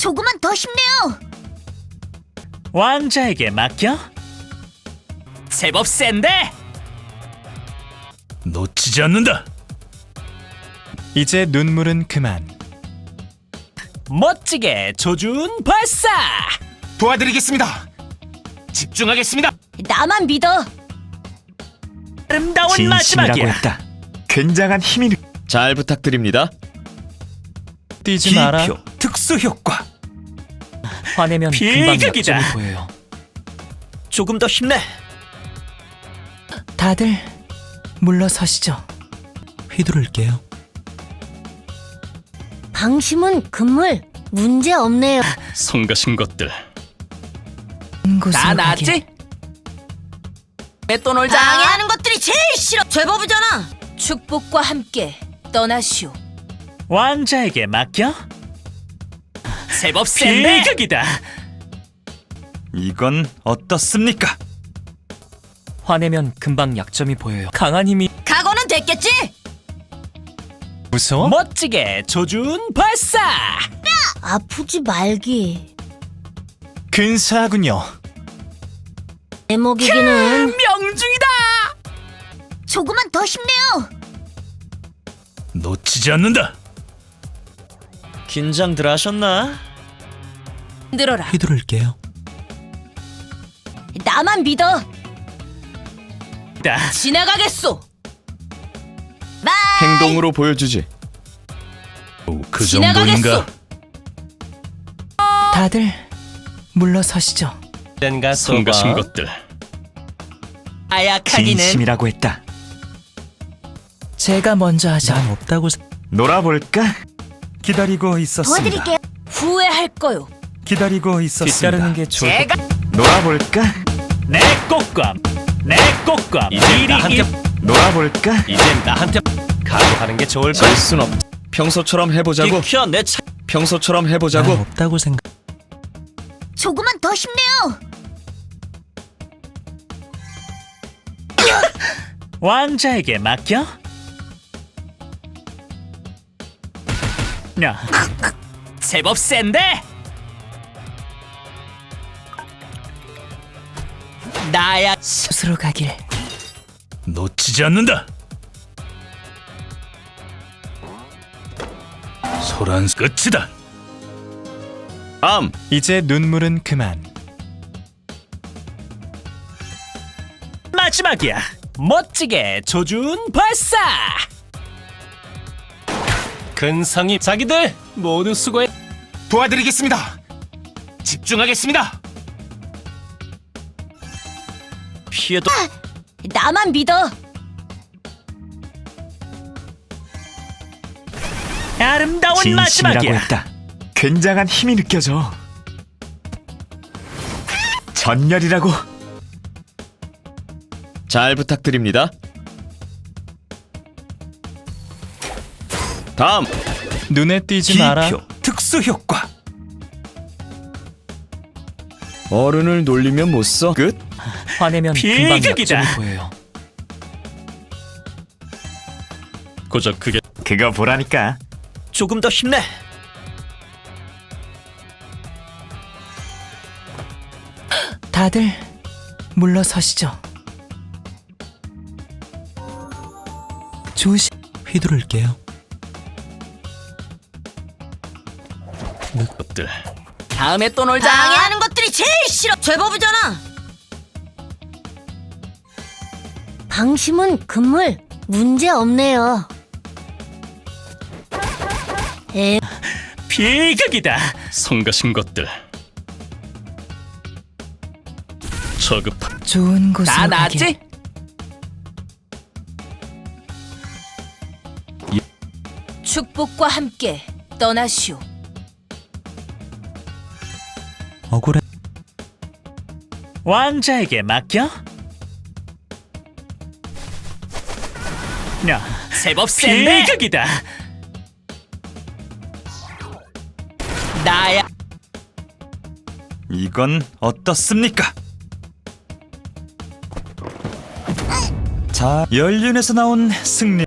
조금만 더 힘내요. 왕자에게 맡겨. 제법 센데. 놓치지 않는다. 이제 눈물은 그만. 멋지게 조준 발사. 도와드리겠습니다. 집중하겠습니다. 나만 믿어. 아름다운 진심이라고 마지막이야. 했다. 굉장한 힘이 느... 잘 부탁드립니다. 뛰지 마라. 기표 특수 효과. 화내면 비극이다. 약점이 보여요. 조금 더 힘내. 다들 물러서시죠. 휘두를게요. 방심은 금물 문제 없네요. 성가신 것들. 다 나았지? 또 놀자. 방해하는 것들이 제일 싫어. 제법이잖아. 축복과 함께 떠나시오. 왕자에게 맡겨. 제법 센데. 비극이다. 이건 어떻습니까? 화내면 금방 약점이 보여요. 강한 힘이 각오는 됐겠지? 무서워? 멋지게 조준 발사. 아프지 말기. 근사하군요. 내 먹이기는 명중이다. 조금만 더 힘내요. 놓치지 않는다. 긴장들 하셨나? 흔들어라. 휘두를게요. 나만 믿어. 다. 지나가겠소. 바이. 행동으로 보여주지. 오, 그 지나가겠소. 정도인가? 다들 물러서시죠. 성가신 것들. 아약하기는 진심이라고 했다. 제가 먼저 하자. 난 없다고 놀아볼까? 기다리고 있었습니다. 도와드릴게요. 후회할 거요. 기다리고 있었습니다. 뒤따르는 게 좋을 제가 놀아볼까? 내 꽃감 내 꽃감 이제 나한테 일- 놀아볼까? 이젠 나한테 각오하는 게 좋을. 질순 없. 평소처럼 해보자고. 비켜 내 차. 평소처럼 해보자고. 없다고 생각. 조금만 더 힘내요. 왕자에게 맡겨. 야, 제법 센데. 나야 스스로 가길. 놓치지 않는다. 소란 끝이다. 다음. 이제 눈물은 그만. 마지막이야. 멋지게 조준 발사. 근성이 자기들 모두 수고해. 도와드리겠습니다. 집중하겠습니다. 피해도 나만 믿어. 아름다운 진심이라고 마지막이야. 했다. 굉장한 힘이 느껴져. 전열이라고. 잘 부탁드립니다. 다음. 눈에 띄지 기표 마라. 특수 효과. 어른을 놀리면 못 써. 끝. 화내면 금방 비극이다. 약점이 보여요. 고작 그게 그거 보라니까. 조금 더 힘내. 다들 물러서시죠. 조심 휘두를게요. 것들. 다음에 또 놀자. 방해하는 것들이 제일 싫어. 제법이잖아. 방심은 금물 문제 없네요. 에 비극이다. 성가신 것들. 저급한 좋은 곳으로 다 나았지? 축복과 함께 떠나시오. 억울해. 왕자에게 맡겨. 야, 제법 센데. 비극이다. 나야. 이건 어떻습니까? 자, 연륜에서 나온 승리.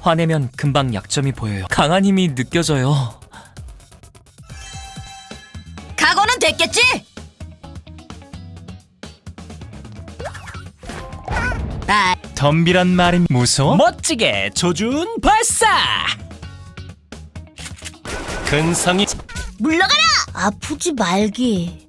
화내면 금방 약점이 보여요. 강한 힘이 느껴져요. 덤비란 말은 무서워? 멋지게 조준 발사. 근성이 물러가라! 아프지 말기.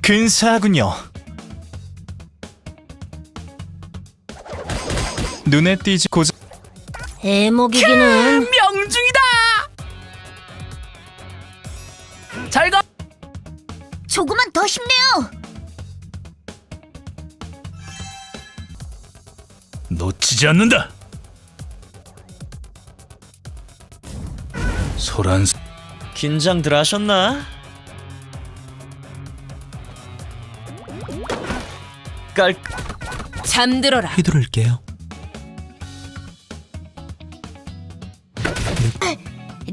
근사하군요. 눈에 띄지 고정. 애먹이기는 놓치지 않는다. 소란 긴장들 하셨나? 깔 잠들어라. 휘두를게요.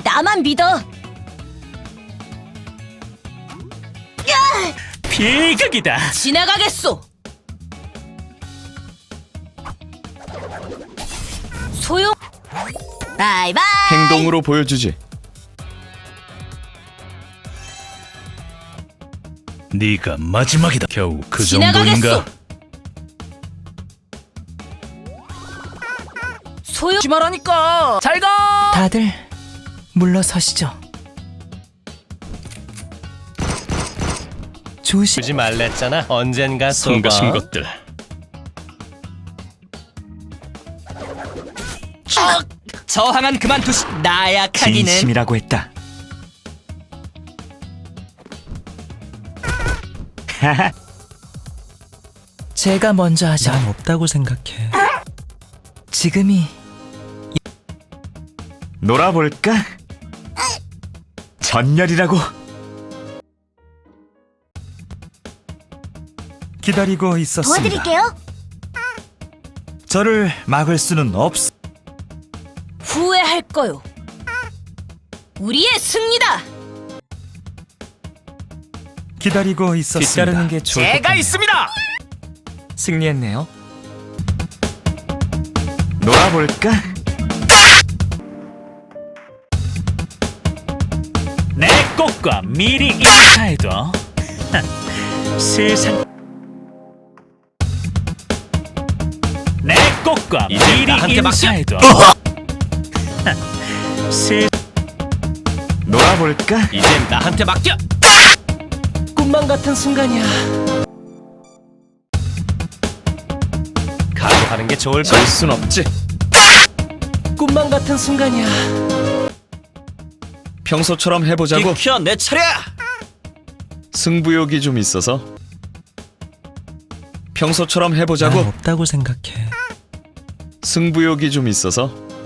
나만 믿어. 비극이다. 지나가겠소. 소용. 바이바이. 행동으로 보여주지. 네가 마지막이다. 겨우 그 지나가겠소. 정도인가? 소용. 말하니까 잘 가. 다들 물러서시죠. 조심. 주지 말랬잖아. 언젠가 성가신 것들. 저항한 그만두시. 나약하기는. 진심이라고 했다. 제가 먼저 하자. 난 없다고 생각해. 지금이 놀아볼까? 전열이라고. 기다리고 있었습니다. 저를 막을 수는 없. 후회할 거요. 우리의 승리다. 기다리고 있었습니다. 뒤따르는 게 좋을 것 제가 같네요. 있습니다. 승리했네요. 놀아볼까? 내 꽃과 미리 인사해도 세상 꽃과 미리 인사해도 세 놀아볼까? 이젠 나한테 맡겨 꿈만 같은 순간이야 각오하는 게 좋을 질순 없지. 꿈만 같은 순간이야 평소처럼 해보자고. 비켜 내 차례야 승부욕이 좀 있어서. 평소처럼 해보자고. 없다고 생각해. 승부욕이 좀 있어서.